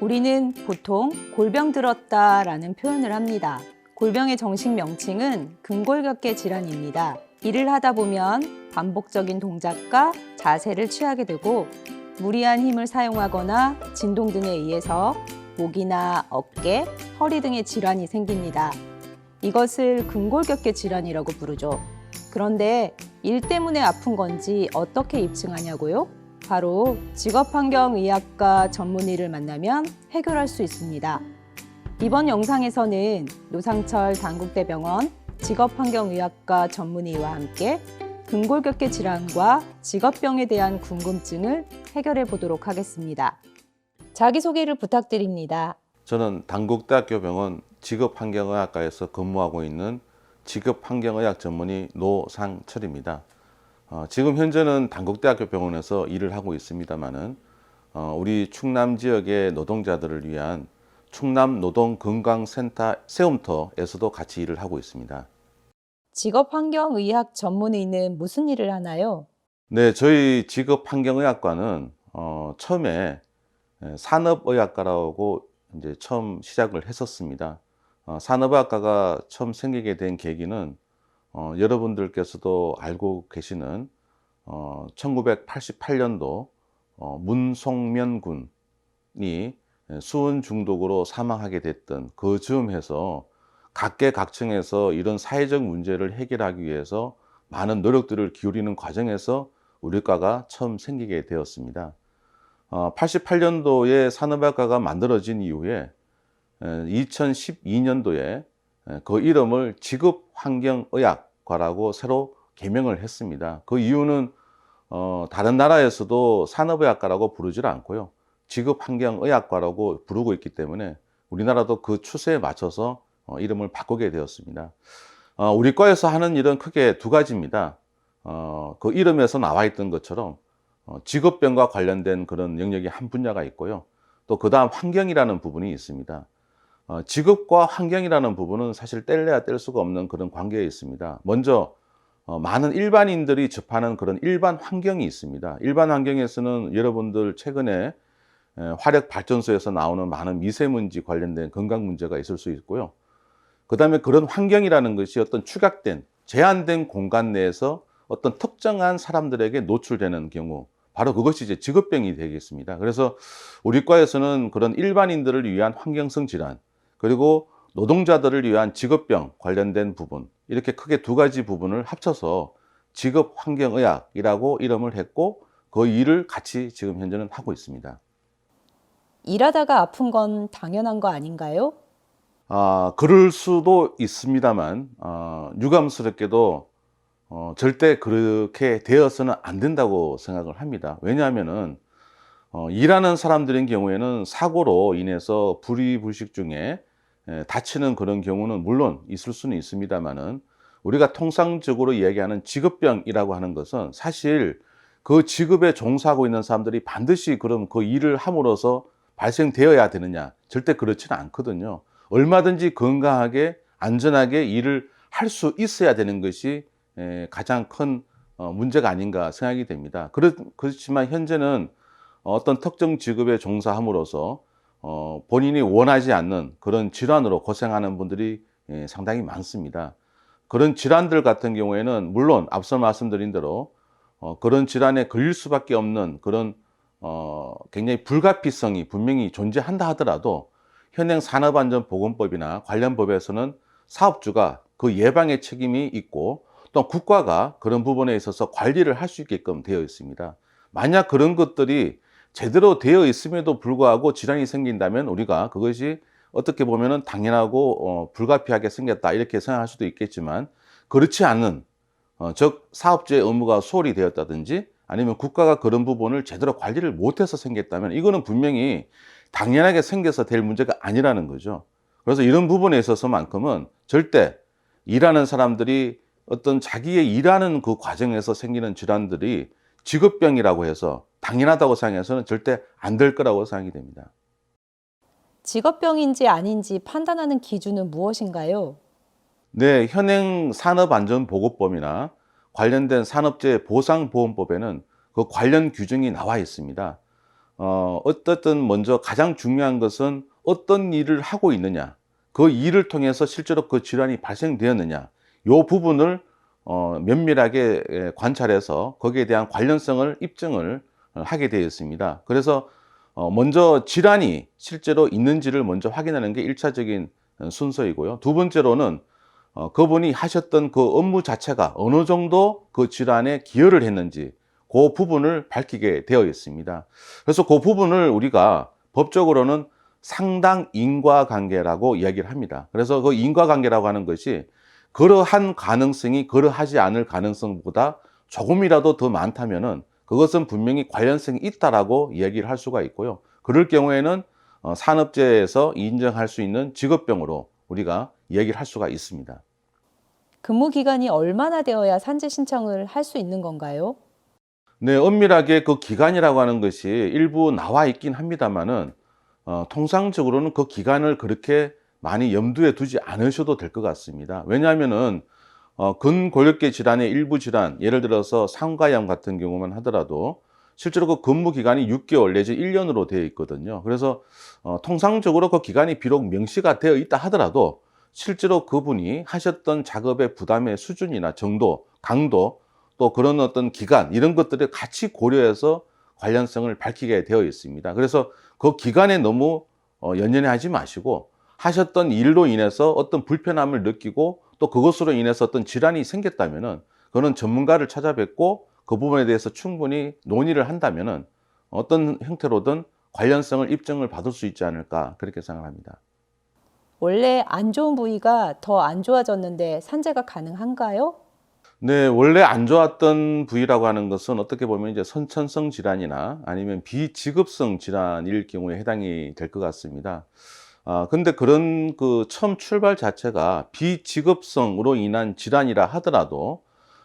우리는 보통 골병 들었다 라는 표현을 합니다. 골병의 정식 명칭은 근골격계 질환입니다. 일을 하다 보면 반복적인 동작과 자세를 취하게 되고 무리한 힘을 사용하거나 진동 등에 의해서 목이나 어깨, 허리 등의 질환이 생깁니다. 이것을 근골격계 질환이라고 부르죠. 그런데 일 때문에 아픈 건지 어떻게 입증하냐고요? 바로 직업환경의학과 전문의를 만나면 해결할 수 있습니다. 이번 영상에서는 노상철 단국대병원 직업환경의학과 전문의와 함께 근골격계 질환과 직업병에 대한 궁금증을 해결해 보도록 하겠습니다. 자기소개를 부탁드립니다. 저는 당국대학교 병원 직업환경의학과에서 근무하고 있는 직업환경의학 전문의 노상철입니다. 어, 지금 현재는 당국대학교 병원에서 일을 하고 있습니다만은 어, 우리 충남 지역의 노동자들을 위한 충남 노동 건강센터 세움터에서도 같이 일을 하고 있습니다. 직업환경의학 전문의는 무슨 일을 하나요? 네, 저희 직업환경의학과는 어, 처음에 에, 산업의학과라고 이제 처음 시작을 했었습니다. 어, 산업의학과가 처음 생기게 된 계기는 어, 여러분들께서도 알고 계시는 어, 1988년도 어, 문송면 군이 수은 중독으로 사망하게 됐던 그 즈음해서 각계각층에서 이런 사회적 문제를 해결하기 위해서 많은 노력들을 기울이는 과정에서 우리 과가 처음 생기게 되었습니다. 어, 88년도에 산업학과가 만들어진 이후에 2012년도에 그 이름을 직업 환경의학과라고 새로 개명을 했습니다. 그 이유는 어, 다른 나라에서도 산업의학과라고 부르질 않고요. 직업환경의학과라고 부르고 있기 때문에 우리나라도 그 추세에 맞춰서 어, 이름을 바꾸게 되었습니다. 어, 우리 과에서 하는 일은 크게 두 가지입니다. 어, 그 이름에서 나와 있던 것처럼 어, 직업병과 관련된 그런 영역이 한 분야가 있고요. 또 그 다음 환경이라는 부분이 있습니다. 어, 직업과 환경이라는 부분은 사실 뗄래야 뗄 수가 없는 그런 관계에 있습니다. 먼저 어, 많은 일반인들이 접하는 그런 일반 환경이 있습니다. 일반 환경에서는 여러분들 최근에 에, 화력 발전소에서 나오는 많은 미세먼지 관련된 건강 문제가 있을 수 있고요. 그 다음에 그런 환경이라는 것이 어떤 축약된, 제한된 공간 내에서 어떤 특정한 사람들에게 노출되는 경우, 바로 그것이 이제 직업병이 되겠습니다. 그래서 우리 과에서는 그런 일반인들을 위한 환경성 질환, 그리고 노동자들을 위한 직업병 관련된 부분, 이렇게 크게 두 가지 부분을 합쳐서 직업 환경의학이라고 이름을 했고, 그 일을 같이 지금 현재는 하고 있습니다. 일하다가 아픈 건 당연한 거 아닌가요? 아, 그럴 수도 있습니다만, 어, 유감스럽게도 어, 절대 그렇게 되어서는 안 된다고 생각을 합니다. 왜냐하면은 어, 일하는 사람들인 경우에는 사고로 인해서 불의불식 중에 에, 다치는 그런 경우는 물론 있을 수는 있습니다만은 우리가 통상적으로 이야기하는 직업병이라고 하는 것은 사실 그 직업에 종사하고 있는 사람들이 반드시 그럼 그 일을 함으로써 발생되어야 되느냐 절대 그렇지는 않거든요. 얼마든지 건강하게 안전하게 일을 할 수 있어야 되는 것이 에, 가장 큰 어, 문제가 아닌가 생각이 됩니다. 그렇, 그렇지만 현재는 어떤 특정 직업에 종사함으로써 어, 본인이 원하지 않는 그런 질환으로 고생하는 분들이 예, 상당히 많습니다. 그런 질환들 같은 경우에는 물론 앞서 말씀드린 대로 어, 그런 질환에 걸릴 수밖에 없는 그런 어, 굉장히 불가피성이 분명히 존재한다 하더라도 현행 산업안전보건법이나 관련 법에서는 사업주가 그 예방의 책임이 있고 또 국가가 그런 부분에 있어서 관리를 할 수 있게끔 되어 있습니다. 만약 그런 것들이 제대로 되어 있음에도 불구하고 질환이 생긴다면 우리가 그것이 어떻게 보면은 당연하고 어, 불가피하게 생겼다 이렇게 생각할 수도 있겠지만 그렇지 않은 어, 즉 사업주의 의무가 소홀히 되었다든지 아니면 국가가 그런 부분을 제대로 관리를 못해서 생겼다면 이거는 분명히 당연하게 생겨서 될 문제가 아니라는 거죠. 그래서 이런 부분에 있어서만큼은 절대 일하는 사람들이 어떤 자기의 일하는 그 과정에서 생기는 질환들이 직업병이라고 해서 당연하다고 생각해서는 절대 안 될 거라고 생각이 됩니다. 직업병인지 아닌지 판단하는 기준은 무엇인가요? 네, 현행 산업안전보건법이나 관련된 산업재해 보상보험법에는 그 관련 규정이 나와 있습니다. 어, 어떻든 먼저 가장 중요한 것은 어떤 일을 하고 있느냐, 그 일을 통해서 실제로 그 질환이 발생되었느냐, 요 부분을 어, 면밀하게 예, 관찰해서 거기에 대한 관련성을 입증을 어, 하게 되어 있습니다. 그래서 어, 먼저 질환이 실제로 있는지를 먼저 확인하는 게 일차적인 순서이고요. 두 번째로는 어, 그분이 하셨던 그 업무 자체가 어느 정도 그 질환에 기여를 했는지 그 부분을 밝히게 되어 있습니다. 그래서 그 부분을 우리가 법적으로는 상당 인과관계라고 이야기를 합니다. 그래서 그 인과관계라고 하는 것이 그러한 가능성이 그러하지 않을 가능성보다 조금이라도 더 많다면은 그것은 분명히 관련성이 있다라고 이야기를 할 수가 있고요. 그럴 경우에는 어, 산업재해에서 인정할 수 있는 직업병으로 우리가 이야기를 할 수가 있습니다. 근무 기간이 얼마나 되어야 산재 신청을 할 수 있는 건가요? 네, 엄밀하게 그 기간이라고 하는 것이 일부 나와 있긴 합니다만은 어, 통상적으로는 그 기간을 그렇게 많이 염두에 두지 않으셔도 될 것 같습니다. 왜냐하면은 어, 근골격계 질환의 일부 질환, 예를 들어서 상가염 같은 경우만 하더라도 실제로 그 근무 기간이 6개월 내지 1년으로 되어 있거든요. 그래서 어, 통상적으로 그 기간이 비록 명시가 되어 있다 하더라도 실제로 그분이 하셨던 작업의 부담의 수준이나 정도, 강도 또 그런 어떤 기간 이런 것들을 같이 고려해서 관련성을 밝히게 되어 있습니다. 그래서 그 기간에 너무 어, 연연해 하지 마시고 하셨던 일로 인해서 어떤 불편함을 느끼고 또 그것으로 인해서 어떤 질환이 생겼다면은 그거는 전문가를 찾아뵙고 그 부분에 대해서 충분히 논의를 한다면은 어떤 형태로든 관련성을 입증을 받을 수 있지 않을까 그렇게 생각합니다. 원래 안 좋은 부위가 더 안 좋아졌는데 산재가 가능한가요? 네, 원래 안 좋았던 부위라고 하는 것은 어떻게 보면 이제 선천성 질환이나 아니면 비지급성 질환일 경우에 해당이 될 것 같습니다. 아, 근데 그런 그 처음 출발 자체가 비지급성으로 인한 질환이라 하더라도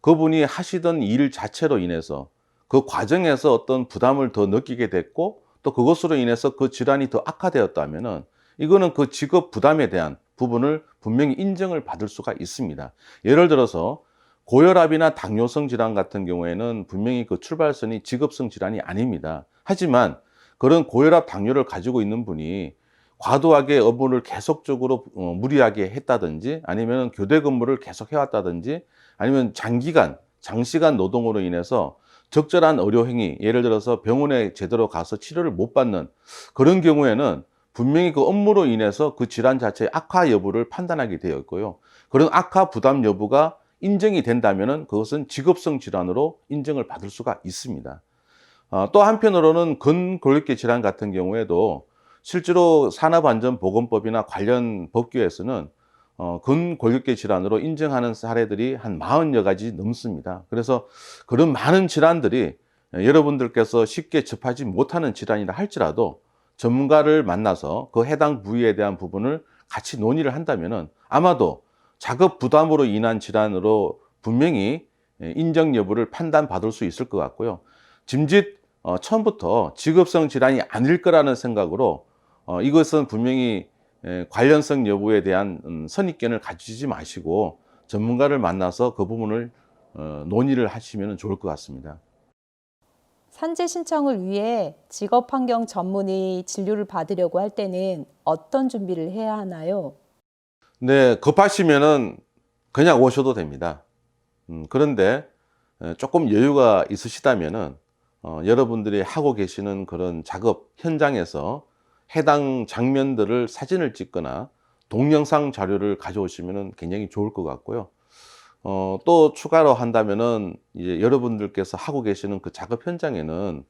그분이 하시던 일 자체로 인해서 그 과정에서 어떤 부담을 더 느끼게 됐고 또 그것으로 인해서 그 질환이 더 악화되었다면은 이거는 그 직업 부담에 대한 부분을 분명히 인정을 받을 수가 있습니다. 예를 들어서 고혈압이나 당뇨성 질환 같은 경우에는 분명히 그 출발선이 직업성 질환이 아닙니다. 하지만 그런 고혈압, 당뇨를 가지고 있는 분이 과도하게 업무를 계속적으로 어, 무리하게 했다든지 아니면 교대 근무를 계속 해왔다든지 아니면 장기간, 장시간 노동으로 인해서 적절한 의료 행위, 예를 들어서 병원에 제대로 가서 치료를 못 받는 그런 경우에는 분명히 그 업무로 인해서 그 질환 자체의 악화 여부를 판단하게 되어 있고요. 그런 악화 부담 여부가 인정이 된다면은 그것은 직업성 질환으로 인정을 받을 수가 있습니다. 어, 또 한편으로는 근골격계 질환 같은 경우에도 실제로 산업안전보건법이나 관련 법규에서는 어, 근골격계 질환으로 인정하는 사례들이 한 40여 가지 넘습니다. 그래서 그런 많은 질환들이 여러분들께서 쉽게 접하지 못하는 질환이라 할지라도 전문가를 만나서 그 해당 부위에 대한 부분을 같이 논의를 한다면은 아마도 작업 부담으로 인한 질환으로 분명히 인정 여부를 판단받을 수 있을 것 같고요. 짐짓 어, 처음부터 직업성 질환이 아닐 거라는 생각으로 어, 이것은 분명히 에, 관련성 여부에 대한 음, 선입견을 가지지 마시고 전문가를 만나서 그 부분을 어, 논의를 하시면 좋을 것 같습니다. 산재 신청을 위해 직업 환경 전문의 진료를 받으려고 할 때는 어떤 준비를 해야 하나요? 네, 급하시면은 그냥 오셔도 됩니다. 음, 그런데 에, 조금 여유가 있으시다면은 어, 여러분들이 하고 계시는 그런 작업 현장에서 해당 장면들을 사진을 찍거나 동영상 자료를 가져오시면 굉장히 좋을 것 같고요. 어, 또 추가로 한다면은 이제 여러분들께서 하고 계시는 그 작업 현장에는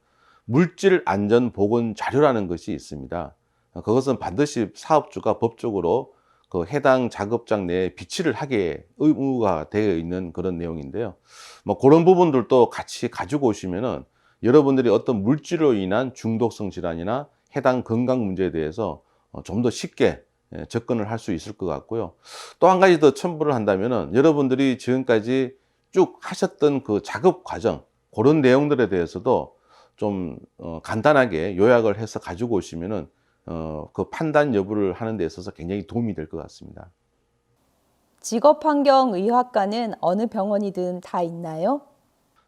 물질 안전 보건 자료라는 것이 있습니다. 어, 그것은 반드시 사업주가 법적으로 그 해당 작업장 내에 비치를 하게 의무가 되어 있는 그런 내용인데요. 뭐 그런 부분들도 같이 가지고 오시면은 여러분들이 어떤 물질로 인한 중독성 질환이나 해당 건강 문제에 대해서 어, 좀더 쉽게 예, 접근을 할 수 있을 것 같고요. 또 한 가지 더 첨부를 한다면은 여러분들이 지금까지 쭉 하셨던 그 작업 과정 그런 내용들에 대해서도 좀 어, 간단하게 요약을 해서 가지고 오시면은 어, 그 판단 여부를 하는 데 있어서 굉장히 도움이 될 것 같습니다. 직업환경의학과는 어느 병원이든 다 있나요?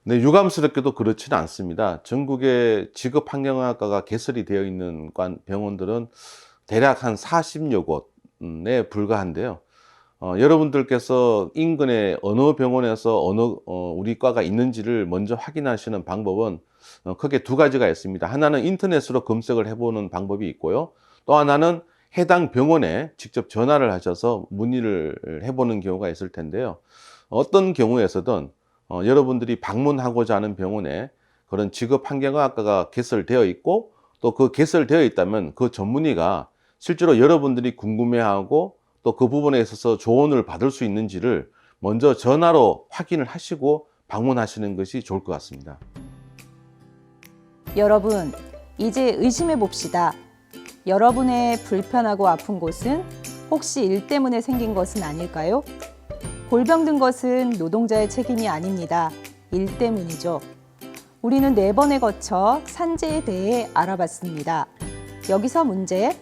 네, 유감스럽게도 그렇지는 않습니다. 전국에 직업 환경학과가 개설이 되어 있는 관- 병원들은 대략 한 40여 곳에 불과한데요. 어, 여러분들께서 인근의 어느 병원에서 어느 어, 우리 과가 있는지를 먼저 확인하시는 방법은 어, 크게 두 가지가 있습니다. 하나는 인터넷으로 검색을 해보는 방법이 있고요. 또 하나는 해당 병원에 직접 전화를 하셔서 문의를 해보는 경우가 있을 텐데요. 어떤 경우에서든 어, 여러분들이 방문하고자 하는 병원에 그런 직업 환경학과가 개설되어 있고 또 그 개설되어 있다면 그 전문의가 실제로 여러분들이 궁금해하고 또 그 부분에 있어서 조언을 받을 수 있는지를 먼저 전화로 확인을 하시고 방문하시는 것이 좋을 것 같습니다. 여러분, 이제 의심해 봅시다. 여러분의 불편하고 아픈 곳은 혹시 일 때문에 생긴 것은 아닐까요? 골병 든 것은 노동자의 책임이 아닙니다. 일 때문이죠. 우리는 네 번에 거쳐 산재에 대해 알아봤습니다. 여기서 문제.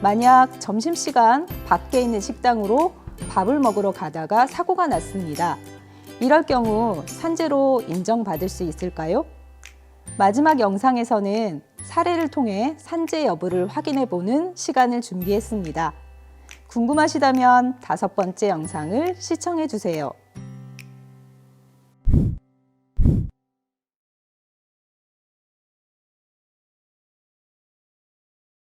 만약 점심시간 밖에 있는 식당으로 밥을 먹으러 가다가 사고가 났습니다. 이럴 경우 산재로 인정받을 수 있을까요? 마지막 영상에서는 사례를 통해 산재 여부를 확인해 보는 시간을 준비했습니다. 궁금하시다면 다섯 번째 영상을 시청해 주세요.